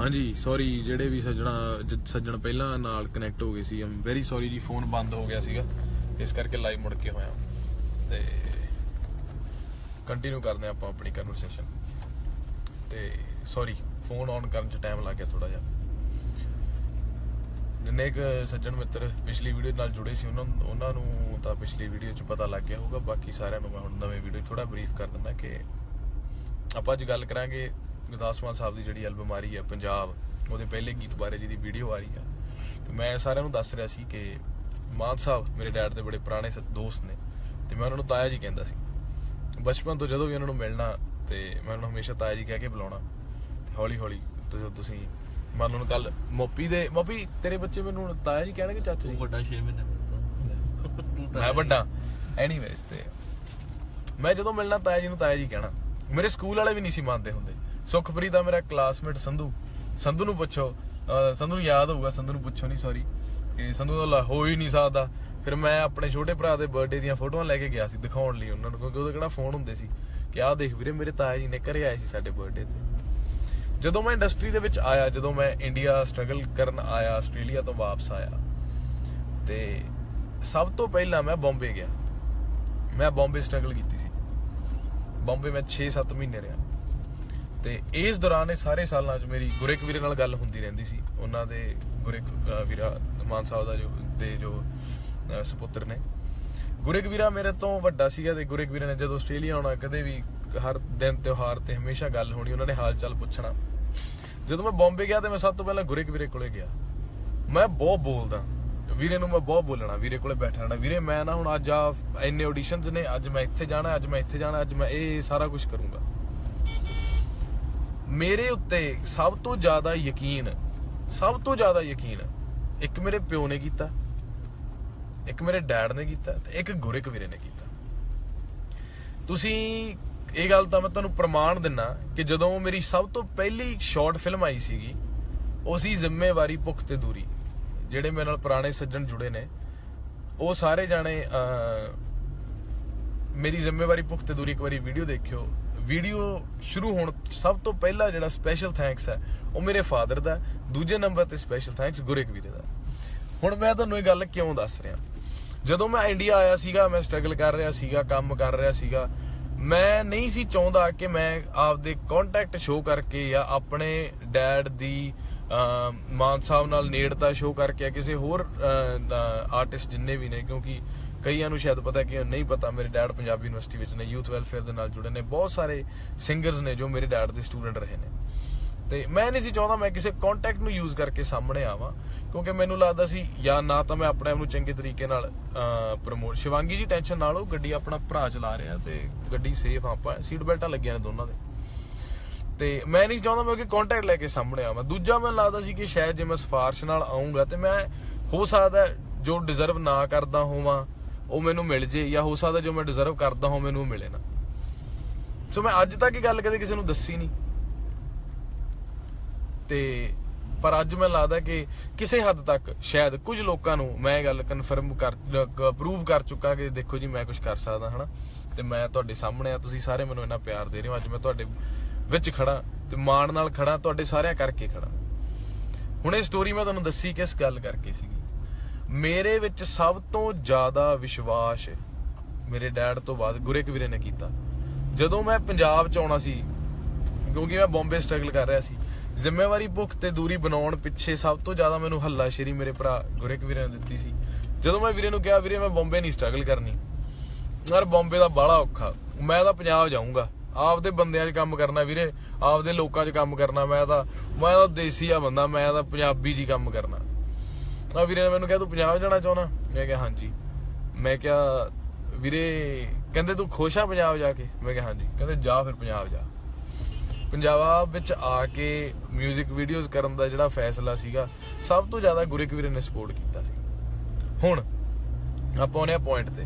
ਹਾਂਜੀ ਸੌਰੀ ਜਿਹੜੇ ਵੀ ਸੱਜਣਾ ਸੱਜਣ ਪਹਿਲਾਂ ਨਾਲ ਕਨੈਕਟ ਹੋ ਗਏ ਸੀ ਆਮ ਵੈਰੀ ਸੌਰੀ ਜੀ ਫੋਨ ਬੰਦ ਹੋ ਗਿਆ ਸੀਗਾ। ਇਸ ਕਰਕੇ ਲਾਈਵ ਮੁੜ ਕੇ ਹੋਇਆ। ਤੇ ਕੰਟੀਨਿਊ ਕਰਦੇ ਹਾਂ ਆਪਾਂ ਆਪਣੀ ਕਨਵਰਸੇਸ਼ਨ ਤੇ ਸੌਰੀ ਫੋਨ ਔਨ ਕਰਨ 'ਚ ਟਾਈਮ ਲੱਗ ਗਿਆ ਥੋੜਾ ਜਿਹਾ। ਜਿੰਨੇ ਕੁ ਸੱਜਣ ਮਿੱਤਰ ਪਿਛਲੀ ਵੀਡੀਓ ਨਾਲ ਜੁੜੇ ਸੀ, ਉਹਨਾਂ ਉਹਨਾਂ ਨੂੰ ਤਾਂ ਪਿਛਲੀ ਵੀਡੀਓ 'ਚ ਪਤਾ ਲੱਗ ਗਿਆ ਹੋਊਗਾ। ਬਾਕੀ ਸਾਰਿਆਂ ਨੂੰ ਮੈਂ ਹੁਣ ਨਵੇਂ ਵੀਡੀਓ ਥੋੜਾ ਬਰੀਫ ਕਰ ਦਿੰਦਾ ਕਿ ਆਪਾਂ ਅੱਜ ਗੱਲ ਕਰਾਂਗੇ ਗੁਰਦਾਸ ਮਾਨ ਸਾਹਿਬ ਦੀ ਜਿਹੜੀ ਐਲਬਮ ਆ ਰਹੀ ਹੈ ਪੰਜਾਬ ਉਹਦੇ ਪਹਿਲੇ ਗੀਤ ਬਾਰੇ ਜਿਹਦੀ ਵੀਡੀਓ ਆ ਰਹੀ ਆ। ਤੇ ਮੈਂ ਸਾਰਿਆਂ ਨੂੰ ਦੱਸ ਰਿਹਾ ਸੀ ਕਿ ਮਾਨ ਸਾਹਿਬ ਮੇਰੇ ਡੈਡ ਦੇ ਬੜੇ ਪੁਰਾਣੇ ਦੋਸਤ ਨੇ ਤੇ ਮੈਂ ਉਹਨਾਂ ਨੂੰ ਤਾਇਆ ਜੀ ਕਹਿੰਦਾ ਸੀ। ਬਚਪਨ ਤੋਂ ਜਦੋਂ ਵੀ ਉਹਨਾਂ ਨੂੰ ਮਿਲਣਾ ਤੇ ਮੈਂ ਉਹਨਾਂ ਨੂੰ ਹਮੇਸ਼ਾ ਤਾਇਆ ਜੀ ਕਹਿ ਕੇ ਬੁਲਾਉਣਾ ਤੇ ਹੌਲੀ ਹੌਲੀ ਤੁਸੀਂ ਤੁਸੀਂ ਮੰਨ ਲਓ ਕੱਲ ਮੋਪੀ ਦੇ ਮੋਪੀ ਤੇਰੇ ਬੱਚੇ ਮੈਨੂੰ ਹੁਣ ਤਾਇਆ ਜੀ ਕਹਿਣਗੇ ਚਾਚਾ ਜੀ? ਵੱਡਾ 6 ਮਹੀਨੇ ਮੈਂ ਵੱਡਾ। ਐਨੀਵੇਜ਼ ਤੇ ਮੈਂ ਜਦੋਂ ਮਿਲਣਾ ਤਾਇਆ ਜੀ ਨੂੰ ਤਾਇਆ ਜੀ ਕਹਿਣਾ। ਮੇਰੇ ਸਕੂਲ ਵਾਲੇ ਵੀ ਨਹੀਂ ਸੀ ਮੰਨਦੇ ਹੁੰਦੇ। ਸੁਖਪ੍ਰੀਤ ਦਾ ਮੇਰਾ ਕਲਾਸਮੇਟ ਸੰਧੂ। ਸੰਧੂ ਨੂੰ ਪੁੱਛੋ। ਸੰਧੂ ਨੂੰ ਯਾਦ ਹੋਊਗਾ, ਸੰਧੂ ਨੂੰ ਪੁੱਛੋ ਨਹੀਂ ਸੌਰੀ ਕਿ ਸੰਧੂ ਦਾ ਹੋ ਹੀ ਨਹੀਂ ਸਕਦਾ। ਫਿਰ ਮੈਂ ਆਪਣੇ ਛੋਟੇ ਭਰਾ ਦੇ ਬਰਥਡੇ ਦੀਆਂ ਫੋਟੋਆਂ ਲੈ ਕੇ ਗਿਆ ਸੀ, ਦਿਖਾਉਣ ਲਈ ਉਹਨਾਂ ਨੂੰ, ਕਿਉਂਕਿ ਉਹਦੇ ਕਿਹੜਾ ਫੋਨ ਹੁੰਦੇ ਸੀ ਕਿ ਆਹ ਦੇਖ ਵੀਰੇ, ਮੇਰੇ ਤਾਇਆ ਜੀ ਨੇ ਘਰੇ ਆਏ ਸੀ ਸਾਡੇ ਬਰਥਡੇ ਤੇ। ਜਦੋਂ ਮੈਂ ਇੰਡਸਟਰੀ ਦੇ ਵਿੱਚ ਆਇਆ, ਜਦੋਂ ਮੈਂ ਇੰਡੀਆ ਸਟਰਗਲ ਕਰਨ ਆਇਆ ਆਸਟ੍ਰੇਲੀਆ ਤੋਂ ਵਾਪਸ ਆਇਆ, ਤੇ ਸਭ ਤੋਂ ਪਹਿਲਾਂ ਮੈਂ ਬੰਬੇ ਗਿਆ। ਮੈਂ ਬੰਬੇ ਸਟਰਗਲ ਕੀਤੀ ਸੀ। ਬੰਬੇ ਮੈਂ 6-7 ਮਹੀਨੇ ਰਿਹਾ। ਤੇ ਇਸ ਦੌਰਾਨ ਇਹ ਸਾਰੇ ਸਾਲਾਂ 'ਚ ਮੇਰੀ ਗੁਰਿਕ ਵੀਰੇ ਨਾਲ ਗੱਲ ਹੁੰਦੀ ਰਹਿੰਦੀ ਸੀ। ਉਹਨਾਂ ਦੇ ਗੁਰਿਕ ਵੀਰਾ ਮਾਨ ਸਾਹਿਬ ਦਾ ਜੋ, ਦੇ ਜੋ ਸੁਪੁੱਤਰ ਨੇ। ਗੁਰਿਕ ਵੀਰਾ ਮੇਰੇ ਤੋਂ ਵੱਡਾ ਸੀਗਾ ਤੇ ਗੁਰਿਕ ਵੀਰੇ ਨੇ ਜਦੋਂ ਆਸਟ੍ਰੇਲੀਆ ਆਉਣਾ, ਕਦੇ ਵੀ ਹਰ ਦਿਨ ਤਿਉਹਾਰ ਤੇ ਹਮੇਸ਼ਾ ਗੱਲ ਹੋਣੀ, ਉਹਨਾਂ ਨੇ ਹਾਲ ਚਾਲ ਪੁੱਛਣਾ। ਜਦੋਂ ਮੈਂ ਬੰਬੇ ਗਿਆ ਤੇ ਮੈਂ ਸਭ ਤੋਂ ਪਹਿਲਾਂ ਗੁਰਿਕ ਵੀਰੇ ਕੋਲੇ ਗਿਆ। ਮੈਂ ਬਹੁਤ ਬੋਲਦਾ। ਵੀਰੇ ਨੂੰ ਮੈਂ ਬਹੁਤ ਬੋਲਣਾ, ਵੀਰੇ ਕੋਲੇ ਬੈਠਾ ਰਹਿਣਾ। ਵੀਰੇ, ਮੈਂ ਨਾ ਹੁਣ ਅੱਜ ਆ, ਇੰਨੇ ਆਡੀਸ਼ਨਸ ਨੇ, ਅੱਜ ਮੈਂ ਇੱਥੇ ਜਾਣਾ, ਅੱਜ ਮੈਂ ਇੱਥੇ ਜਾਣਾ, ਅੱਜ ਮੈਂ ਇਹ ਸਾਰਾ ਕੁਝ ਕਰੂੰਗਾ। ਮੇਰੇ ਉੱਤੇ ਸਭ ਤੋਂ ਜ਼ਿਆਦਾ ਯਕੀਨ, ਸਭ ਤੋਂ ਜ਼ਿਆਦਾ ਯਕੀਨ ਇੱਕ ਮੇਰੇ ਪਿਓ ਨੇ ਕੀਤਾ, ਇੱਕ ਮੇਰੇ ਡੈਡ ਨੇ ਕੀਤਾ ਤੇ ਇੱਕ ਗੁਰੇ ਕਵੀਰੇ ਨੇ ਕੀਤਾ। ਤੁਸੀਂ ਇਹ ਗੱਲ ਤਾਂ ਮੈਂ ਤੁਹਾਨੂੰ ਪ੍ਰਮਾਣ ਦਿੰਨਾ ਕਿ ਜਦੋਂ ਮੇਰੀ ਸਭ ਤੋਂ ਪਹਿਲੀ ਸ਼ਾਰਟ ਫਿਲਮ ਆਈ ਸੀਗੀ ਉਹ ਸੀ ਜ਼ਿੰਮੇਵਾਰੀ ਭੁੱਖ ਤੇ ਦੂਰੀ, ਜਿਹੜੇ ਮੇਰੇ ਨਾਲ ਪੁਰਾਣੇ ਸੱਜਣ ਜੁੜੇ ਨੇ, ਉਹ ਸਾਰੇ ਜਾਣੇ ਮੇਰੀ ਜ਼ਿੰਮੇਵਾਰੀ ਭੁੱਖ ਤੇ ਦੂਰੀ ਇੱਕ ਵਾਰੀ ਵੀਡੀਓ ਦੇਖਿਓ। ਵੀਡੀਓ ਸ਼ੁਰੂ ਹੋਣ ਸਭ ਤੋਂ ਪਹਿਲਾਂ ਜਿਹੜਾ ਸਪੈਸ਼ਲ ਥੈਂਕਸ ਹੈ, ਉਹ ਮੇਰੇ ਫਾਦਰ ਦਾ ਦੂਜੇ ਨੰਬਰ ਤੇ ਸਪੈਸ਼ਲ ਥੈਂਕਸ ਗੁਰਿਕ ਵੀਰੇ ਦਾ ਹੁਣ ਮੈਂ ਤੁਹਾਨੂੰ ਇਹ ਗੱਲ ਕਿਉਂ ਦੱਸ ਰਿਹਾ? ਜਦੋਂ ਮੈਂ ਇੰਡੀਆ ਆਇਆ ਸੀਗਾ, ਮੈਂ ਸਟਰਗਲ ਕਰ ਰਿਹਾ ਸੀਗਾ, ਕੰਮ ਕਰ ਰਿਹਾ ਸੀਗਾ, ਮੈਂ ਨਹੀਂ ਸੀ ਚਾਹੁੰਦਾ ਕਿ ਮੈਂ ਆਪਦੇ ਕੰਟੈਕਟ ਸ਼ੋਅ ਕਰਕੇ ਜਾਂ ਆਪਣੇ ਡੈਡ ਦੀ ਮਾਨ ਸਾਹਿਬ ਨਾਲ ਨੇੜਤਾ ਸ਼ੋਅ ਕਰਕੇ ਕਿਸੇ ਹੋਰ ਆਰਟਿਸਟ ਜਿੰਨੇ ਵੀ ਨੇ, ਕਿਉਂਕਿ ਕਈਆਂ ਨੂੰ ਸ਼ਾਇਦ ਪਤਾ ਕਿ ਨਹੀਂ ਪਤਾ, ਮੇਰੇ ਡੈਡ ਪੰਜਾਬੀ ਯੂਨੀਵਰਸਿਟੀ ਵਿੱਚ ਨੇ ਯੂਥ ਵੈਲਫੇਅਰ ਦੇ ਨਾਲ ਜੁੜੇ ਨੇ, ਬਹੁਤ ਸਾਰੇ ਸਿੰਗਰਸ ਨੇ ਜੋ ਮੇਰੇ ਡੈਡ ਦੇ ਸਟੂਡੈਂਟ ਰਹੇ ਨੇ। ਤੇ ਮੈਂ ਨਹੀਂ ਸੀ ਚਾਹੁੰਦਾ ਮੈਂ ਕਿਸੇ ਕੰਟੈਕਟ ਨੂੰ ਯੂਜ਼ ਕਰਕੇ ਸਾਹਮਣੇ ਆਵਾਂ, ਕਿਉਂਕਿ ਮੈਨੂੰ ਲੱਗਦਾ ਸੀ ਜਾਂ ਨਾ ਤਾਂ ਮੈਂ ਆਪਣੇ ਆਪ ਨੂੰ ਚੰਗੇ ਤਰੀਕੇ ਨਾਲ ਪ੍ਰਮੋਟ ਸ਼ਿਵਾਂਗੀ ਜੀ ਟੈਨਸ਼ਨ ਨਾਲ ਉਹ ਗੱਡੀ ਆਪਣਾ ਭਰਾ ਚਲਾ ਰਿਹਾ ਤੇ ਗੱਡੀ ਸੇਫ ਆਪਾਂ ਸੀਟ ਬੈਲਟਾਂ ਲੱਗੀਆਂ ਨੇ ਦੋਨਾਂ ਦੇ। ਤੇ ਮੈਂ ਨਹੀਂ ਚਾਹੁੰਦਾ ਮੈਂ ਕਿ ਕੰਟੈਕਟ ਲੈ ਕੇ ਸਾਹਮਣੇ ਆਵਾਂ। ਦੂਜਾ ਮੈਨੂੰ ਲੱਗਦਾ ਸੀ ਕਿ ਸ਼ਾਇਦ ਜੇ ਮੈਂ ਸਿਫਾਰਿਸ਼ ਨਾਲ ਆਉਂਗਾ ਤੇ ਮੈਂ, ਹੋ ਸਕਦਾ ਜੋ ਡਿਜ਼ਰਵ ਨਾ ਕਰਦਾ ਹੋਵਾਂ ਉਹ ਮੈਨੂੰ ਮਿਲ ਜੇ ਜਾਂ ਹੋ ਸਕਦਾ ਜੋ ਮੈਂ ਡਿਜ਼ਰਵ ਕਰਦਾ ਹਾਂ ਮੈਨੂੰ ਉਹ ਮਿਲੇ ਨਾ। ਸੋ ਮੈਂ ਅੱਜ ਤੱਕ ਇਹ ਗੱਲ ਕਦੇ ਕਿਸੇ ਨੂੰ ਦੱਸੀ ਨਹੀਂ। ਤੇ ਪਰ ਅੱਜ ਮੈਨੂੰ ਲੱਗਦਾ ਕਿ ਕਿਸੇ ਹੱਦ ਤੱਕ ਸ਼ਾਇਦ ਕੁਝ ਲੋਕਾਂ ਨੂੰ ਮੈਂ ਇਹ ਗੱਲ ਕਨਫਰਮ ਕਰ ਪ੍ਰੂਵ ਕਰ ਚੁੱਕਾ ਕਿ ਦੇਖੋ ਜੀ, ਮੈਂ ਕੁਝ ਕਰ ਸਕਦਾ, ਹਨਾ? ਤੇ ਮੈਂ ਤੁਹਾਡੇ ਸਾਹਮਣੇ ਆ, ਤੁਸੀਂ ਸਾਰੇ ਮੈਨੂੰ ਇੰਨਾ ਪਿਆਰ ਦੇ ਰਹੇ ਹੋ। ਅੱਜ ਮੈਂ ਤੁਹਾਡੇ ਵਿੱਚ ਖੜਾ, ਤੇ ਮਾਣ ਨਾਲ ਖੜਾ, ਤੁਹਾਡੇ ਸਾਰਿਆਂ ਕਰਕੇ ਖੜਾ। ਹੁਣ ਇਹ ਸਟੋਰੀ ਮੈਂ ਤੁਹਾਨੂੰ ਦੱਸੀ ਕਿਸ ਗੱਲ ਕਰਕੇ ਸੀਗੀ? ਮੇਰੇ ਵਿੱਚ ਸਭ ਤੋਂ ਜ਼ਿਆਦਾ ਵਿਸ਼ਵਾਸ ਮੇਰੇ ਡੈਡ ਤੋਂ ਬਾਅਦ ਗੁਰਿਕ ਵੀਰੇ ਨੇ ਕੀਤਾ। ਜਦੋਂ ਮੈਂ ਪੰਜਾਬ ਚ ਆਉਣਾ ਸੀ, ਕਿਉਂਕਿ ਮੈਂ ਬੰਬੇ ਸਟਰਗਲ ਕਰ ਰਿਹਾ ਸੀ, ਜ਼ਿੰਮੇਵਾਰੀ ਭੁੱਖ ਤੇ ਦੂਰੀ ਬਣਾਉਣ ਪਿੱਛੇ ਸਭ ਤੋਂ ਜ਼ਿਆਦਾ ਮੈਨੂੰ ਹੱਲਾ ਸ਼ੇਰੀ ਮੇਰੇ ਭਰਾ ਗੁਰੇ ਵੀਰੇ ਨੇ ਦਿੱਤੀ ਸੀ। ਜਦੋਂ ਮੈਂ ਵੀਰੇ ਨੂੰ ਕਿਹਾ, ਵੀਰੇ ਮੈਂ ਬੰਬੇ ਨਹੀਂ ਸਟਰਗਲ ਕਰਨੀ। ਯਾਰ ਬੰਬੇ ਦਾ ਬਾਹਲਾ ਔਖਾ। ਮੈਂ ਤਾਂ ਪੰਜਾਬ ਜਾਊਂਗਾ। ਆਪਦੇ ਬੰਦਿਆਂ 'ਚ ਕੰਮ ਕਰਨਾ ਵੀਰੇ, ਆਪਦੇ ਲੋਕਾਂ 'ਚ ਕੰਮ ਕਰਨਾ ਮੈਂ ਤਾਂ ਮੈਂ ਤਾਂ ਦੇਸੀ ਆ ਬੰਦਾ, ਮੈਂ ਤਾਂ ਪੰਜਾਬੀ 'ਚ ਹੀ ਕੰਮ ਕਰਨਾ। ਆ ਵੀਰੇ ਨੇ ਮੈਨੂੰ ਕਿਹਾ ਤੂੰ ਪੰਜਾਬ ਜਾਣਾ ਚਾਹੁੰਦਾ? ਮੈਂ ਕਿਹਾ, ਹਾਂਜੀ। ਮੈਂ ਕਿਹਾ, ਵੀਰੇ, ਕਹਿੰਦੇ ਤੂੰ ਖੁਸ਼ ਆ ਪੰਜਾਬ ਜਾ ਕੇ? ਮੈਂ ਕਿਹਾ, ਹਾਂਜੀ। ਕਹਿੰਦੇ, ਜਾ ਫਿਰ ਪੰਜਾਬ ਜਾ। ਪੰਜਾਬ ਵਿੱਚ ਆ ਕੇ 뮤직 ਵੀਡੀਓਜ਼ ਕਰਨ ਦਾ ਜਿਹੜਾ ਫੈਸਲਾ ਸੀਗਾ, ਸਭ ਤੋਂ ਜ਼ਿਆਦਾ ਗੁਰਿਕ ਵੀਰੇ ਨੇ ਸਪੋਰਟ ਕੀਤਾ ਸੀ। ਹੁਣ, ਆਪਾਂ ਉਹਨੇ ਪੁਆਇੰਟ ਤੇ।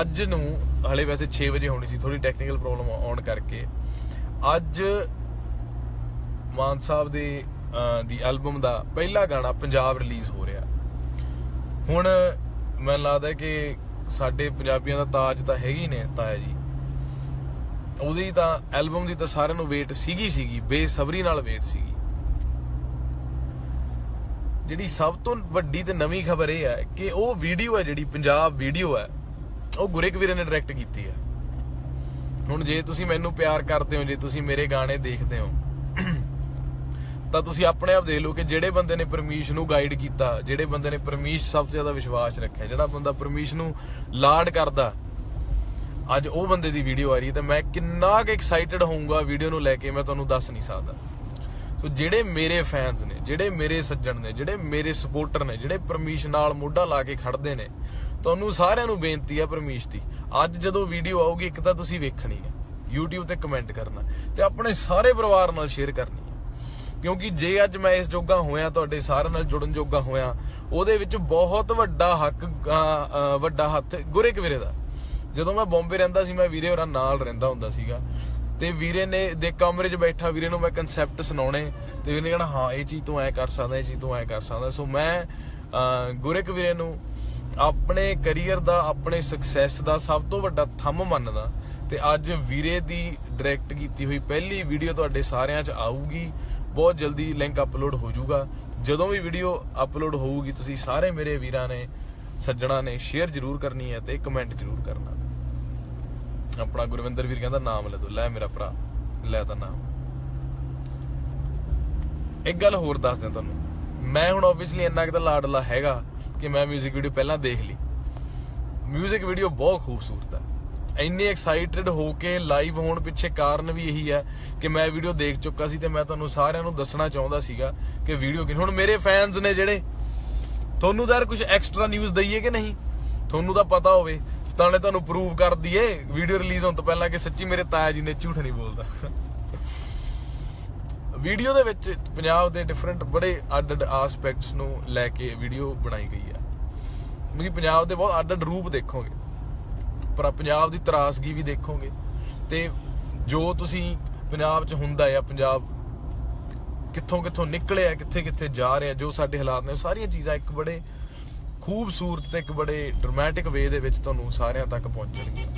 ਅੱਜ ਨੂੰ, ਹਲੇ ਵੈਸੇ 6 ਵਜੇ ਹੋਣੀ ਸੀ ਥੋੜੀ ਟੈਕਨੀਕਲ ਪ੍ਰੋਬਲਮ ਆਉਣ ਕਰਕੇ। ਅੱਜ ਮਾਨ ਸਾਹਿਬ ਦੇ ਦੀ ਐਲਬਮ ਦਾ ਪਹਿਲਾ ਗਾਣਾ ਪੰਜਾਬ ਰਿਲੀਜ਼ ਹੋ ਰਿਹਾ। ਹੁਣ ਮੈਨੂੰ ਲੱਗਦਾ ਕਿ ਸਾਡੇ ਪੰਜਾਬੀਆਂ ਦਾ ਤਾਜ ਤਾਂ ਹੈਗੀ ਨੇ ਤਾਇਆ ਜੀ। ਉਹਦੀ ਤਾਂ ਐਲਬਮ ਦੀ ਤਾਂ ਸਾਰਿਆਂ ਨੂੰ ਵੇਟ ਸੀਗੀ ਸੀਗੀ, ਬੇਸਬਰੀ ਨਾਲ ਵੇਟ ਸੀਗੀ। ਜਿਹੜੀ ਸਭ ਤੋਂ ਵੱਡੀ ਤੇ ਨਵੀਂ ਖਬਰ ਇਹ ਹੈ ਕਿ ਉਹ ਵੀਡੀਓ ਹੈ ਜਿਹੜੀ ਪੰਜਾਬ ਵੀਡੀਓ ਹੈ, ਉਹ ਗੁਰਿਕ ਵੀਰੇ ਨੇ ਡਾਇਰੈਕਟ ਕੀਤੀ ਹੈ। ਹੁਣ ਜੇ ਤੁਸੀਂ ਮੈਨੂੰ ਪਿਆਰ ਕਰਦੇ ਹੋ, ਜੇ ਤੁਸੀਂ ਮੇਰੇ ਗਾਣੇ ਦੇਖਦੇ ਹੋ ਤਾਂ ਤੁਸੀਂ ਆਪਣੇ ਆਪ ਦੇਖ ਲਓ ਕਿ ਜਿਹੜੇ ਬੰਦੇ ਨੇ ਪਰਮੀਸ਼ ਨੂੰ ਗਾਈਡ ਕੀਤਾ, ਜਿਹੜੇ ਬੰਦੇ ਨੇ ਪਰਮੀਸ਼ ਸਭ ਤੋਂ ਜ਼ਿਆਦਾ ਵਿਸ਼ਵਾਸ ਰੱਖਿਆ, ਜਿਹੜਾ ਬੰਦਾ ਪਰਮੀਸ਼ ਨੂੰ ਲਾਡ ਕਰਦਾ, ਅੱਜ ਉਹ ਬੰਦੇ ਦੀ ਵੀਡੀਓ ਆ ਰਹੀ ਹੈ ਤਾਂ ਮੈਂ ਕਿੰਨਾ ਕੁ ਐਕਸਾਈਟਡ ਹੋਊਂਗਾ ਵੀਡੀਓ ਨੂੰ ਲੈ ਕੇ, ਮੈਂ ਤੁਹਾਨੂੰ ਦੱਸ ਨਹੀਂ ਸਕਦਾ। ਸੋ ਜਿਹੜੇ ਮੇਰੇ ਫੈਨਸ ਨੇ, ਜਿਹੜੇ ਮੇਰੇ ਸੱਜਣ ਨੇ, ਜਿਹੜੇ ਮੇਰੇ ਸਪੋਰਟਰ ਨੇ, ਜਿਹੜੇ ਪਰਮੀਸ਼ ਨਾਲ ਮੋਢਾ ਲਾ ਕੇ ਖੜਦੇ ਨੇ, ਤੁਹਾਨੂੰ ਸਾਰਿਆਂ ਨੂੰ ਬੇਨਤੀ ਹੈ ਪਰਮੀਸ਼ ਦੀ, ਅੱਜ ਜਦੋਂ ਵੀਡੀਓ ਆਊਗੀ, ਇੱਕ ਤਾਂ ਤੁਸੀਂ ਵੇਖਣੀ ਹੈ, YouTube ਤੇ ਕਮੈਂਟ ਕਰਨਾ, ਤੇ ਆਪਣੇ ਸਾਰੇ ਪਰਿਵਾਰ ਨਾਲ ਸ਼ੇਅਰ ਕਰਨੀ ਹੈ। ਕਿਉਂਕਿ ਜੇ ਅੱਜ ਮੈਂ ਇਸ ਜੋਗਾ ਹੋਇਆ, ਤੁਹਾਡੇ ਸਾਰਿਆਂ ਨਾਲ ਜੁੜਨ ਜੋਗਾ ਹੋਇਆ, ਉਹਦੇ ਵਿੱਚ ਬਹੁਤ ਵੱਡਾ ਹੱਕ ਵੱਡਾ ਹੱਥ ਗੁਰੇ ਵੀਰੇ ਦਾ। ਜਦੋਂ ਮੈਂ ਬੰਬੇ ਰਹਿੰਦਾ ਸੀ, ਮੈਂ ਵੀਰੇ ਹੋਰਾਂ ਨਾਲ ਰਹਿੰਦਾ ਹੁੰਦਾ ਸੀਗਾ। ਤੇ ਵੀਰੇ ਨੇ, ਦੇ ਕਮਰੇ 'ਚ ਬੈਠਾ ਵੀਰੇ ਨੂੰ ਮੈਂ ਕਨਸੈਪਟ ਸੁਣਾਉਣੇ, ਤੇ ਵੀਰੇ ਨੇ ਕਹਿਣਾ, ਹਾਂ, ਇਹ ਚੀਜ਼ ਤੂੰ ਐ ਕਰ ਸਕਦਾ, ਇਹ ਚੀਜ਼ ਤੂੰ ਐ ਕਰ ਸਕਦਾ। ਸੋ ਮੈਂ ਗੁਰੇ ਕਵੀਰੇ ਨੂੰ ਆਪਣੇ ਕੈਰੀਅਰ ਦਾ, ਆਪਣੇ ਸਕਸੈਸ ਦਾ ਸਭ ਤੋਂ ਵੱਡਾ ਥੰਮ ਮੰਨਦਾ। ਤੇ ਅੱਜ ਵੀਰੇ ਦੀ ਡਾਇਰੈਕਟ ਕੀਤੀ ਹੋਈ ਪਹਿਲੀ ਵੀਡੀਓ ਤੁਹਾਡੇ ਸਾਰਿਆਂ 'ਚ ਆਊਗੀ। ਬਹੁਤ ਜਲਦੀ ਲਿੰਕ ਅਪਲੋਡ ਹੋ ਜਾਊਗਾ ਜਦੋਂ ਵੀ ਵੀਡੀਓ ਅਪਲੋਡ ਹੋਊਗੀ ਤੁਸੀਂ ਸਾਰੇ ਮੇਰੇ ਵੀਰਾਂ ਨੇ ਸੱਜਣਾ ਨੇ ਸ਼ੇਅਰ ਜ਼ਰੂਰ ਕਰਨੀ ਹੈ ਤੇ ਕਮੈਂਟ ਜ਼ਰੂਰ ਕਰਨਾ ਆਪਣਾ ਗੁਰਵਿੰਦਰ ਵੀਰ ਕਹਿੰਦਾ ਨਾਮ ਲੈ ਦੋ ਲੈ ਮੇਰਾ ਭਰਾ ਲੈ ਤਾਂ ਨਾਮ ਇੱਕ ਗੱਲ ਹੋਰ ਦੱਸ ਦਿਆਂ ਤੁਹਾਨੂੰ ਮੈਂ ਹੁਣ ਆਬਵੀਅਸਲੀ ਇੰਨਾ ਕਿ ਤਾਂ ਲਾਡਲਾ ਹੈਗਾ ਕਿ ਮੈਂ 뮤직 ਵੀਡੀਓ ਪਹਿਲਾਂ ਦੇਖ ਲਈ 뮤직 ਵੀਡੀਓ ਬਹੁਤ ਖੂਬਸੂਰਤ ਹੈ ਇੰਨੇ ਐਕਸਾਈਟਡ ਹੋ ਕੇ ਲਾਈਵ ਹੋਣ ਪਿੱਛੇ ਕਾਰਨ ਵੀ ਇਹੀ ਹੈ ਕਿ ਮੈਂ ਵੀਡੀਓ ਦੇਖ ਚੁੱਕਾ ਸੀ ਤੇ ਮੈਂ ਤੁਹਾਨੂੰ ਸਾਰਿਆਂ ਨੂੰ ਦੱਸਣਾ ਚਾਹੁੰਦਾ ਸੀਗਾ ਕਿ ਵੀਡੀਓ ਕਿ ਹੁਣ ਮੇਰੇ ਫੈਨਸ ਨੇ ਜਿਹੜੇ, ਤੁਹਾਨੂੰ ਤਾਂ ਕੁਝ ਐਕਸਟਰਾ ਨਿਊਜ਼ ਦਈਏ ਕਿ ਨਹੀਂ? ਤੁਹਾਨੂੰ ਤਾਂ ਪਤਾ ਹੋਵੇ, ਤਾਂ ਨੇ ਤੁਹਾਨੂੰ ਪ੍ਰੂਵ ਕਰ ਦਈਏ ਵੀਡੀਓ ਰਿਲੀਜ਼ ਹੋਣ ਤੋਂ ਪਹਿਲਾਂ ਕਿ ਸੱਚੀ ਮੇਰੇ ਤਾਇਆ ਜੀ ਨੇ ਝੂਠ ਨਹੀਂ ਬੋਲਦਾ। ਵੀਡੀਓ ਦੇ ਵਿੱਚ ਪੰਜਾਬ ਦੇ ਡਿਫਰੈਂਟ ਬੜੇ ਅੱਡ-ਅੱਡ ਐਸਪੈਕਟਸ ਨੂੰ ਲੈ ਕੇ ਵੀਡੀਓ ਬਣਾਈ ਗਈ ਆ ਤੁਸੀਂ ਪੰਜਾਬ ਦੇ ਬਹੁਤ ਅੱਡ-ਅੱਡ ਰੂਪ ਦੇਖੋਗੇ। ਪਰ ਪੰਜਾਬ ਦੀ ਤਰਾਸਗੀ ਵੀ ਦੇਖੋਗੇ। ਤੇ ਜੋ ਤੁਸੀਂ ਪੰਜਾਬ 'ਚ ਹੁੰਦਾ ਹੈ ਪੰਜਾਬ ਕਿੱਥੋਂ ਕਿੱਥੋਂ ਨਿਕਲਿਆ ਕਿੱਥੇ ਕਿੱਥੇ ਜਾ ਰਿਹਾ, ਜੋ ਸਾਡੇ ਹਾਲਾਤ ਨੇ, ਉਹ ਸਾਰੀਆਂ ਚੀਜ਼ਾਂ ਇੱਕ ਬੜੇ ਖੂਬਸੂਰਤ ਤੇ ਇੱਕ ਬੜੇ ਡਰਾਮੈਟਿਕ ਵੇ ਦੇ ਵਿੱਚ ਤੁਹਾਨੂੰ ਸਾਰਿਆਂ ਤੱਕ ਪਹੁੰਚਣਗੀਆਂ।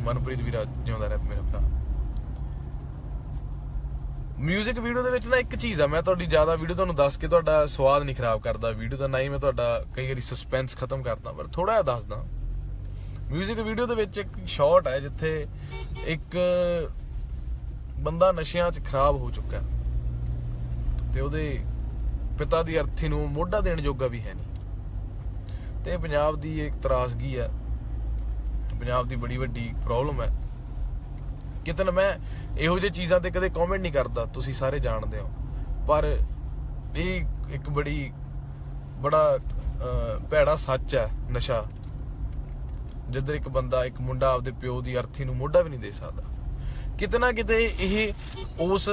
ਮਨਪ੍ਰੀਤ ਵੀਰਾ, ਜਿਉਂਦਾ ਰਹਿ ਮੇਰਾ ਭਰਾ। 뮤직 ਵੀਡੀਓ ਦੇ ਵਿੱਚ ਨਾ ਇੱਕ ਚੀਜ਼ ਆ ਮੈਂ ਤੁਹਾਡੀ ਜ਼ਿਆਦਾ ਵੀਡੀਓ ਤੁਹਾਨੂੰ ਦੱਸ ਕੇ ਤੁਹਾਡਾ ਸਵਾਦ ਨਹੀਂ ਖਰਾਬ ਕਰਦਾ ਵੀਡੀਓ ਦਾ ਨਾ ਹੀ ਮੈਂ ਤੁਹਾਡਾ ਕਈ ਵਾਰੀ ਸਸਪੈਂਸ ਖਤਮ ਕਰਦਾ ਪਰ ਥੋੜਾ ਜਿਹਾ ਦੱਸਦਾ 뮤직 ਵੀਡੀਓ ਦੇ ਵਿੱਚ ਇੱਕ ਸ਼ਾਟ ਹੈ ਜਿੱਥੇ ਇੱਕ ਬੰਦਾ ਨਸ਼ਿਆਂ 'ਚ ਖਰਾਬ ਹੋ ਚੁੱਕਾ ਹੈ ਤੇ ਉਹਦੇ ਪਿਤਾ ਦੀ ਅਰਥੀ ਨੂੰ ਮੋਢਾ ਦੇਣ ਜੋਗਾ ਵੀ ਹੈ ਨਹੀਂ ਤੇ ਇਹ ਪੰਜਾਬ ਦੀ ਇੱਕ ਤਰਾਸਗੀ ਹੈ ਪੰਜਾਬ ਦੀ ਬੜੀ ਵੱਡੀ ਪ੍ਰੋਬਲਮ ਹੈ ਕਿਤੇ ਨਾ ਮੈਂ ਇਹੋ ਜਿਹੀ ਚੀਜ਼ਾਂ ਤੇ ਕਦੇ ਕਮੈਂਟ ਨਹੀਂ ਕਰਦਾ, ਤੁਸੀਂ ਸਾਰੇ ਜਾਣਦੇ ਹੋ। ਪਰ ਇਹ ਇੱਕ ਬੜੀ, ਬੜਾ ਭੈੜਾ ਸੱਚ ਹੈ ਨਸ਼ਾ। ਜਿੱਧਰ ਇੱਕ ਬੰਦਾ, ਇੱਕ ਮੁੰਡਾ ਆਪਦੇ ਪਿਓ ਦੀ ਅਰਥੀ ਨੂੰ ਮੋਢਾ ਵੀ ਨਹੀਂ ਦੇ ਸਕਦਾ। ਕਿਤੇ ਨਾ ਕਿਤੇ ਇਹ ਉਸ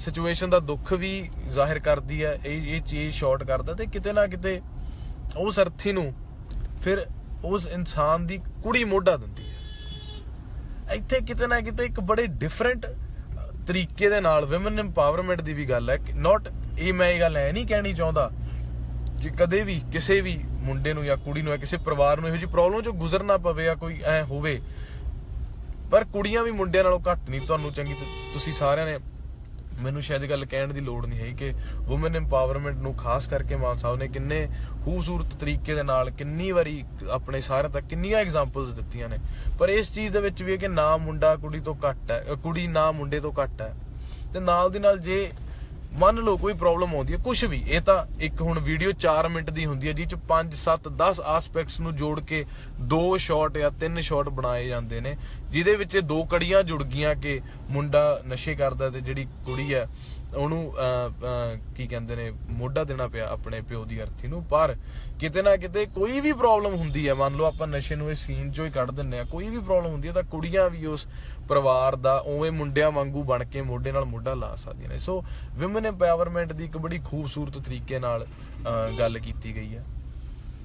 ਸਿਚੁਏਸ਼ਨ ਦਾ ਦੁੱਖ ਵੀ ਜ਼ਾਹਿਰ ਕਰਦੀ ਹੈ, ਇਹ ਇਹ ਚੀਜ਼ ਸ਼ਾਰਟ ਕਰਦਾ ਤੇ ਕਿਤੇ ਨਾ ਕਿਤੇ ਉਸ ਅਰਥੀ ਨੂੰ ਫਿਰ ਉਸ ਇਨਸਾਨ ਦੀ ਕੁੜੀ ਮੋਢਾ ਦਿੰਦੀ ਇੱਥੇ ਕਿਤੇ ਨਾ ਕਿਤੇ ਇੱਕ ਬੜੇ ਡਿਫਰੈਂਟ ਤਰੀਕੇ ਦੇ ਨਾਲ ਔਮਨ ਐਮਪਾਵਰਮੈਂਟ ਦੀ ਵੀ ਗੱਲ ਹੈ ਨਾਟ ਇਹ ਮੈਂ ਇਹ ਗੱਲ ਐ ਨਹੀਂ ਕਹਿਣੀ ਚਾਹੁੰਦਾ ਕਿ ਕਦੇ ਵੀ ਕਿਸੇ ਵੀ ਮੁੰਡੇ ਨੂੰ ਜਾਂ ਕੁੜੀ ਨੂੰ ਜਾਂ ਕਿਸੇ ਪਰਿਵਾਰ ਨੂੰ ਇਹੋ ਜਿਹੀ ਪ੍ਰੋਬਲਮ ਚੋਂ ਗੁਜ਼ਰਨਾ ਪਵੇ ਜਾਂ ਕੋਈ ਐ ਹੋਵੇ। ਪਰ ਕੁੜੀਆਂ ਵੀ ਮੁੰਡਿਆਂ ਨਾਲੋਂ ਘੱਟ ਨਹੀਂ। ਤੁਹਾਨੂੰ ਚੰਗੀ ਤੁਸੀਂ ਸਾਰਿਆਂ ਨੇ ਮੈਨੂੰ ਸ਼ਾਇਦ ਇਹ ਗੱਲ ਕਹਿਣ ਦੀ ਲੋੜ ਨਹੀਂ ਹੈ ਕਿ ਔਮਨ ਐਮਪਾਵਰਮੈਂਟ ਨੂੰ ਖਾਸ ਕਰਕੇ ਮਾਨ ਸਾਹਿਬ ਨੇ ਕਿੰਨੇ ਖੂਬਸੂਰਤ ਤਰੀਕੇ ਦੇ ਨਾਲ ਕਿੰਨੀ ਵਾਰੀ ਆਪਣੇ ਸਾਰੇ ਤੱਕ ਕਿੰਨੀਆਂ ਐਗਜ਼ਾਮਪਲਸ ਦਿੱਤੀਆਂ ਨੇ। ਪਰ ਇਸ ਚੀਜ਼ ਦੇ ਵਿੱਚ ਵੀ ਹੈ ਕਿ ਨਾ ਮੁੰਡਾ ਕੁੜੀ ਤੋਂ ਘੱਟ ਹੈ ਕੁੜੀ ਨਾ ਮੁੰਡੇ ਤੋਂ ਘੱਟ ਹੈ। ਤੇ ਨਾਲ ਦੀ ਨਾਲ ਜੇ ਮੰਨ ਲਓ ਕੋਈ ਪ੍ਰੋਬਲਮ ਆਉਂਦੀ ਹੈ ਕੁਝ ਵੀ, ਇਹ ਤਾਂ ਇੱਕ ਹੁਣ ਵੀਡੀਓ 4 ਮਿੰਟ ਦੀ ਹੁੰਦੀ ਹੈ, ਜਿਹ ਚ 5 7 10 ਐਸਪੈਕਟਸ ਨੂੰ ਜੋੜ ਕੇ ਦੋ ਸ਼ਾਟ ਜਾਂ ਤਿੰਨ ਸ਼ਾਟ ਬਣਾਏ ਜਾਂਦੇ ਨੇ, ਜਿਹਦੇ ਵਿੱਚ ਇਹ ਦੋ ਕੜੀਆਂ ਜੁੜ ਗਈਆਂ ਕਿ ਮੁੰਡਾ ਨਸ਼ੇ ਕਰਦਾ ਤੇ ਜਿਹੜੀ ਕੁੜੀ ਹੈ ਉਹਨੂੰ ਕੀ ਕਹਿੰਦੇ ਨੇ ਮੋਢਾ ਦੇਣਾ ਪਿਆ ਆਪਣੇ ਪਿਓ ਦੀ ਅਰਥੀ ਨੂੰ। ਪਰ ਕਿਤੇ ਨਾ ਕਿਤੇ ਕੋਈ ਵੀ ਪ੍ਰੋਬਲਮ ਹੁੰਦੀ ਹੈ ਮੰਨ ਲਓ ਆਪਾਂ ਨਸ਼ੇ ਨੂੰ ਇਹ ਸੀਨ ਚੋਂ ਹੀ ਕੱਢ ਦਿੰਨੇ ਆ ਕੋਈ ਵੀ ਪ੍ਰੋਬਲਮ ਹੁੰਦੀ ਹੈ ਤਾਂ ਕੁੜੀਆਂ ਵੀ ਉਸ ਪਰਿਵਾਰ ਦਾ ਉਵੇਂ ਮੁੰਡਿਆਂ ਵਾਂਗੂ ਬਣ ਕੇ ਮੋਢੇ ਨਾਲ ਮੋਢਾ ਲਾ ਸਕਦੀਆਂ ਨੇ। ਸੋ ਔਮਨ ਐਮਪਾਵਰਮੈਂਟ ਦੀ ਇੱਕ ਬੜੀ ਖੂਬਸੂਰਤ ਤਰੀਕੇ ਨਾਲ ਅਹ, ਗੱਲ ਕੀਤੀ ਗਈ ਹੈ।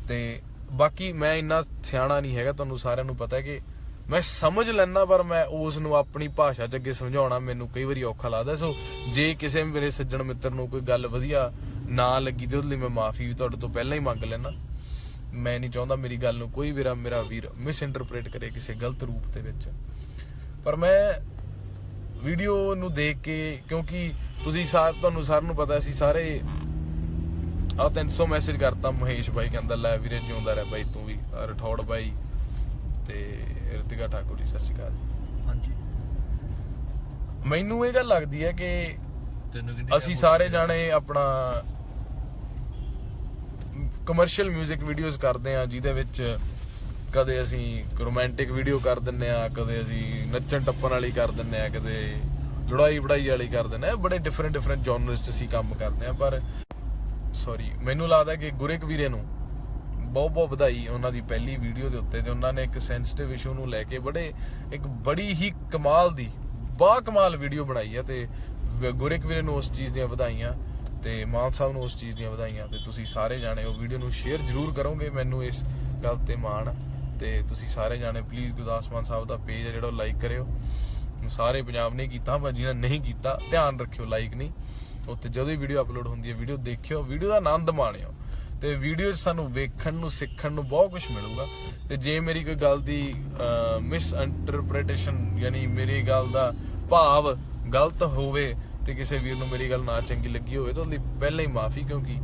ਤੇ ਬਾਕੀ ਮੈਂ ਇੰਨਾ ਸਿਆਣਾ ਨਹੀਂ ਹੈਗਾ ਤੁਹਾਨੂੰ ਸਾਰਿਆਂ ਨੂੰ ਪਤਾ ਹੈ ਕਿ ਮੈਂ ਸਮਝ ਲੈਣਾ ਪਰ ਮੈਂ ਉਸ ਨੂੰ ਆਪਣੀ ਭਾਸ਼ਾ 'ਚ ਅੱਗੇ ਸਮਝਾਉਣਾ ਮੈਨੂੰ ਕਈ ਵਾਰੀ ਔਖਾ ਲੱਗਦਾ। ਸੋ ਜੇ ਕਿਸੇ ਮੇਰੇ ਸੱਜਣ ਮਿੱਤਰ ਨੂੰ ਕੋਈ ਗੱਲ ਵਧੀਆ ਨਾ ਲੱਗੀ, ਤੇ ਉਹਦੇ ਲਈ ਮੈਂ ਮਾਫੀ ਵੀ ਤੁਹਾਡੇ ਤੋਂ ਪਹਿਲਾਂ ਹੀ ਮੰਗ ਲੈਣਾ ਮੈਂ ਨਹੀਂ ਚਾਹੁੰਦਾ ਮੇਰੀ ਗੱਲ ਨੂੰ ਕੋਈ ਵੀਰਾ ਮੇਰਾ ਵੀਰ ਮਿਸ ਇੰਟਰਪ੍ਰੀਟ ਕਰੇ ਕਿਸੇ ਗਲਤ ਰੂਪ ਦੇ ਵਿੱਚ। ਪਰ ਮੈਂ ਵੀਡੀਓ ਨੂੰ ਦੇਖ ਕੇ, ਕਿਉਂਕਿ ਤੁਸੀਂ ਸਾਰ ਤੁਹਾਨੂੰ ਸਾਰਿਆਂ ਨੂੰ ਪਤਾ ਸੀ ਸਾਰੇ ਆ 300 ਮੈਸੇਜ ਕਰਤਾ ਮਹੇਸ਼ ਬਾਈ, ਕਹਿੰਦਾ, ਲੈ ਵੀਰੇ ਜਿਉਂਦਾ ਰਹਿ ਬਾਈ, ਤੂੰ ਵੀ ਆਹ ਰਠੌੜ ਬਾਈ ਤੇ ਰਿਤਿਕਾ ਠਾਕੁਰ ਜੀ ਸਤਿ ਸ਼੍ਰੀ ਅਕਾਲ ਹਾਂਜੀ। ਮੈਨੂੰ ਇਹ ਗੱਲ ਲੱਗਦੀ ਹੈ ਕਿ ਤੈਨੂੰ ਕਿੰਨੀ ਅਸੀਂ ਸਾਰੇ ਜਾਣੇ ਆਪਣਾ ਕਮਰਸ਼ੀਅਲ 뮤직 ਵੀਡੀਓਜ਼ ਕਰਦੇ ਆ ਜਿਹਦੇ ਵਿੱਚ ਕਦੇ ਅਸੀਂ ਰੋਮਾਂਟਿਕ ਵੀਡੀਓ ਕਰ ਦਿੰਨੇ ਆ ਕਦੇ ਅਸੀਂ ਨੱਚਣ ਟੱਪਣ ਵਾਲੀ ਕਰ ਦਿੰਨੇ ਆ ਕਦੇ ਲੜਾਈ ਵੜਾਈ ਵਾਲੀ ਕਰ ਦਿੰਨੇ ਆ ਬੜੇ ਡਿਫਰੈਂਟ ਡਿਫਰੈਂਟ ਜਨਰਸ 'ਚ ਅਸੀਂ ਕੰਮ ਕਰਦੇ ਆ ਪਰ ਸੌਰੀ ਮੈਨੂੰ ਲੱਗਦਾ ਕਿ ਗੁਰਿਕ ਵੀਰੇ ਨੂੰ ਬਹੁਤ ਬਹੁਤ ਵਧਾਈ ਉਹਨਾਂ ਦੀ ਪਹਿਲੀ ਵੀਡੀਓ ਦੇ ਉੱਤੇ, ਤੇ ਉਹਨਾਂ ਨੇ ਇੱਕ ਸੈਂਸਿਟਿਵ ਇਸ਼ੂ ਨੂੰ ਲੈ ਕੇ ਬੜੇ, ਇੱਕ ਬੜੀ ਹੀ ਕਮਾਲ ਦੀ, ਬਾ ਕਮਾਲ ਵੀਡੀਓ ਬਣਾਈ ਹੈ ਤੇ ਵ- ਗੁਰਿਕ ਵੀਰੇ ਨੂੰ ਉਸ ਚੀਜ਼ ਦੀਆਂ ਵਧਾਈਆਂ, ਤੇ ਮਾਨ ਸਾਹਿਬ ਨੂੰ ਉਸ ਚੀਜ਼ ਦੀਆਂ ਵਧਾਈਆਂ, ਤੇ ਤੁਸੀਂ ਸਾਰੇ ਜਾਣੇ ਉਹ ਵੀਡੀਓ ਨੂੰ ਸ਼ੇਅਰ ਜ਼ਰੂਰ ਕਰੋਗੇ ਮੈਨੂੰ ਇਸ ਗੱਲ ਤੇ ਮਾਣ ਆ। ਤੇ ਤੁਸੀਂ ਸਾਰੇ ਜਾਣੇ ਪਲੀਜ਼ ਗੁਰਦਾਸ ਮਾਨ ਸਾਹਿਬ ਦਾ ਪੇਜ ਹੈ ਜਿਹੜਾ ਉਹ ਲਾਈਕ ਕਰਿਓ ਸਾਰੇ ਪੰਜਾਬ ਨੇ ਕੀਤਾ, ਪਰ ਜਿਹਨਾਂ ਨਹੀਂ ਕੀਤਾ, ਧਿਆਨ ਰੱਖਿਓ ਲਾਈਕ ਨਹੀਂ ਉੱਥੇ ਜਦੋਂ ਹੀ ਵੀਡੀਓ ਅਪਲੋਡ ਹੁੰਦੀ ਹੈ ਵੀਡੀਓ ਦੇਖਿਓ ਵੀਡੀਓ ਦਾ ਆਨੰਦ ਮਾਣਿਓ ਤੇ ਵੀਡੀਓ 'ਚ ਸਾਨੂੰ ਵੇਖਣ ਨੂੰ ਸਿੱਖਣ ਨੂੰ ਬਹੁਤ ਕੁਝ ਮਿਲੂਗਾ। ਤੇ ਜੇ ਮੇਰੀ ਕੋਈ ਗੱਲ ਦੀ ਮਿਸ ਇੰਟਰਪ੍ਰੀਟੇਸ਼ਨ ਯਾਨੀ ਮੇਰੀ ਗੱਲ ਦਾ ਭਾਵ ਗਲਤ ਹੋਵੇ ਤੇ ਕਿਸੇ ਵੀਰ ਨੂੰ ਮੇਰੀ ਗੱਲ ਨਾ ਚੰਗੀ ਲੱਗੀ ਹੋਵੇ ਤਾਂ ਉਹਦੀ ਪਹਿਲਾਂ ਹੀ ਮਾਫੀ ਕਿਉਂਕਿ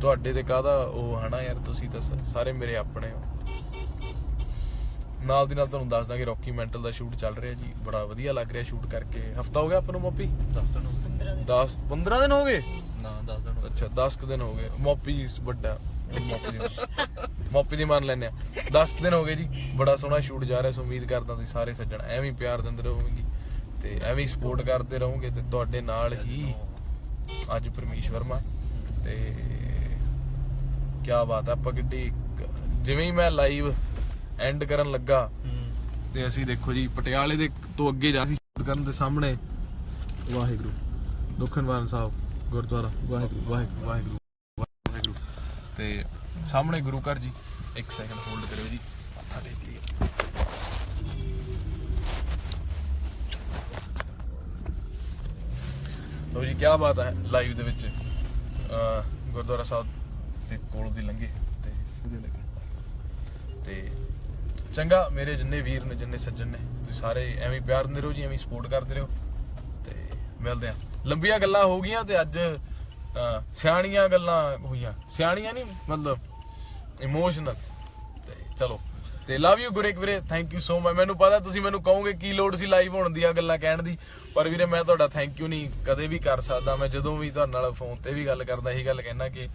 ਤੁਹਾਡੇ ਤੇ ਕਾਹਦਾ ਉਹ ਹਨਾ ਯਾਰ ਤੁਸੀਂ ਤਾਂ ਸਾਰੇ ਮੇਰੇ ਆਪਣੇ ਹੋ। ਨਾਲ ਦੀ ਨਾਲ ਤੁਹਾਨੂੰ ਦੱਸ ਦਾਂਗੇ ਰੌਕੀ ਮੈਂਟਲ ਦਾ ਸ਼ੂਟ ਚੱਲ ਰਿਹਾ ਜੀ। ਬੜਾ ਵਧੀਆ ਲੱਗ ਰਿਹਾ ਸ਼ੂਟ ਕਰਕੇ। ਹਫਤਾ ਹੋ ਗਿਆ ਆਪਾਂ ਨੂੰ ਮੋਪੀ ਦੱਸ ਦਿਨ 10 15 ਦਿਨ ਹੋ ਗਏ? ਨਾ ਦੱਸ ਦਿਨ ਅੱਛਾ 10 ਕੁ ਦਿਨ ਹੋ ਗਏ। ਮੋਪੀ ਵੱਡਾ ਮੋਪੀ ਦੀ ਮੋਪੀ ਦੀ ਮੰਨ ਲੈਨੇ ਆ। 10 ਕੁ ਦਿਨ ਹੋ ਗਏ ਜੀ। ਬੜਾ ਸੋਹਣਾ ਸ਼ੂਟ ਜਾ ਰਿਹਾ ਸੋ ਉਮੀਦ ਕਰਦਾ ਤੁਸੀਂ ਸਾਰੇ ਸੱਜਣ ਐਵੇਂ ਹੀ ਪਿਆਰ ਦਿੰਦੇ ਰਹੋਗੇ। ਤੇ ਐਵੇਂ ਹੀ ਸਪੋਰਟ ਕਰਦੇ ਰਹੋਗੇ ਤੇ ਤੁਹਾਡੇ ਨਾਲ ਹੀ ਅੱਜ ਪਰਮੇਸ਼ ਵਰਮਾ ਤੇ ਕੀ ਬਾਤ ਹੈ ਆਪਾਂ ਕਿੱਡੀ ਜਿਵੇਂ ਹੀ ਮੈਂ ਲਾਈਵ ਐਂਡ ਕਰਨ ਲੱਗਾ ਤੇ ਅਸੀਂ ਦੇਖੋ ਜੀ ਪਟਿਆਲੇ ਦੇ ਤੋਂ ਅੱਗੇ ਜਾ ਸੀ ਸ਼ੂਟ ਕਰਨ ਦੇ ਸਾਹਮਣੇ ਵਾਹਿਗੁਰੂ ਦੁਖਨਵਾਰਨ ਸਾਹਿਬ। ਗੁਰਦੁਆਰਾ, ਵਾਹਿਗੁਰੂ ਵਾਹਿਗੁਰੂ ਵਾਹਿਗੁਰੂ ਵਾਹਿਗੁਰੂ। ਤੇ ਸਾਹਮਣੇ ਗੁਰੂ ਘਰ ਜੀ, ਇੱਕ ਸੈਕਿੰਡ ਹੋਲਡ ਕਰਿਓ ਜੀ, ਮੱਥਾ ਟੇਕ ਲਈਏ। ਲੋ ਜੀ ਕੀ ਬਾਤ ਹੈ ਲਾਈਵ ਦੇ ਵਿੱਚ। ਗੁਰਦੁਆਰਾ ਸਾਹਿਬ ਦੇ ਕੋਲ ਦੀ ਲੰਘੇ ਤੇ ਉਹਦੇ ਲੱਗੇ। ਤੇ ਚੰਗਾ, ਮੇਰੇ ਜਿੰਨੇ ਵੀਰ ਨੇ, ਜਿੰਨੇ ਸੱਜਣ ਨੇ, ਤੁਸੀਂ ਸਾਰੇ ਐਵੇਂ ਪਿਆਰ ਦਿੰਦੇ ਰਹੋ ਜੀ, ਐਵੇਂ ਸਪੋਰਟ ਕਰਦੇ ਰਹੋ। ਤੇ ਮਿਲਦੇ ਆ ਲੰਬੀਆਂ ਗੱਲਾਂ ਹੋ ਗਈਆਂ ਤੇ ਅੱਜ ਸਿਆਣੀਆਂ ਗੱਲਾਂ ਹੋਈਆਂ। ਸਿਆਣੀਆਂ ਨਹੀਂ, ਮਤਲਬ ਇਮੋਸ਼ਨਲ ਤੇ ਚਲੋ, ਤੇ ਲਵ ਯੂ ਗੁਰੇਕ ਵੀਰੇ ਥੈਂਕ ਯੂ ਸੋ ਮਚ ਮੈਨੂੰ ਪਤਾ ਤੁਸੀਂ ਮੈਨੂੰ ਕਹੋਗੇ ਕੀ ਲੋੜ ਸੀ ਲਾਈਵ ਹੋਣ ਦੀ ਆ ਗੱਲਾਂ ਕਹਿਣ ਦੀ, ਪਰ ਵੀਰੇ ਮੈਂ ਤੁਹਾਡਾ ਥੈਂਕ ਯੂ ਨਹੀਂ ਕਦੇ ਵੀ ਕਰ ਸਕਦਾ। ਮੈਂ ਜਦੋਂ ਵੀ ਤੁਹਾਡੇ ਨਾਲ ਫੋਨ ਤੇ ਵੀ ਗੱਲ ਕਰਦਾ, ਇਹੀ ਗੱਲ ਕਹਿਣਾ ਕਿ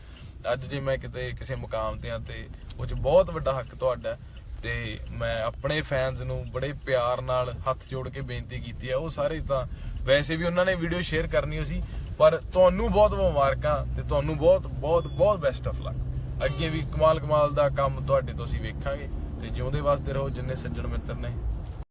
ਅੱਜ ਜੇ ਮੈਂ ਕਿਤੇ ਕਿਸੇ ਮੁਕਾਮ ਤੇ ਆ ਤੇ ਉਹ ਚ ਬਹੁਤ ਵੱਡਾ ਹੱਕ ਤੁਹਾਡਾ ਤੇ ਮੈਂ ਆਪਣੇ ਫੈਨਸ ਨੂੰ ਬੜੇ ਪਿਆਰ ਨਾਲ ਹੱਥ ਜੋੜ ਕੇ ਬੇਨਤੀ ਕੀਤੀ ਆ ਉਹ ਸਾਰੇ ਤਾਂ ਵੈਸੇ ਵੀ ਉਹਨਾਂ ਨੇ ਵੀਡੀਓ ਸ਼ੇਅਰ ਕਰਨੀ ਸੀ ਪਰ ਤੁਹਾਨੂੰ ਬਹੁਤ ਮੁਬਾਰਕਾਂ ਤੇ ਤੁਹਾਨੂੰ ਬਹੁਤ ਬਹੁਤ ਬਹੁਤ ਬੈਸਟ ਆਫ ਲੱਕ ਅੱਗੇ ਵੀ ਕਮਾਲ ਕਮਾਲ ਦਾ ਕੰਮ ਤੁਹਾਡੇ ਤੋਂ ਅਸੀਂ ਵੇਖਾਂਗੇ ਤੇ ਜਿਉਂਦੇ ਵਾਸਤੇ ਰਹੋ ਜਿੰਨੇ ਸੱਜਣ ਮਿੱਤਰ ਨੇ।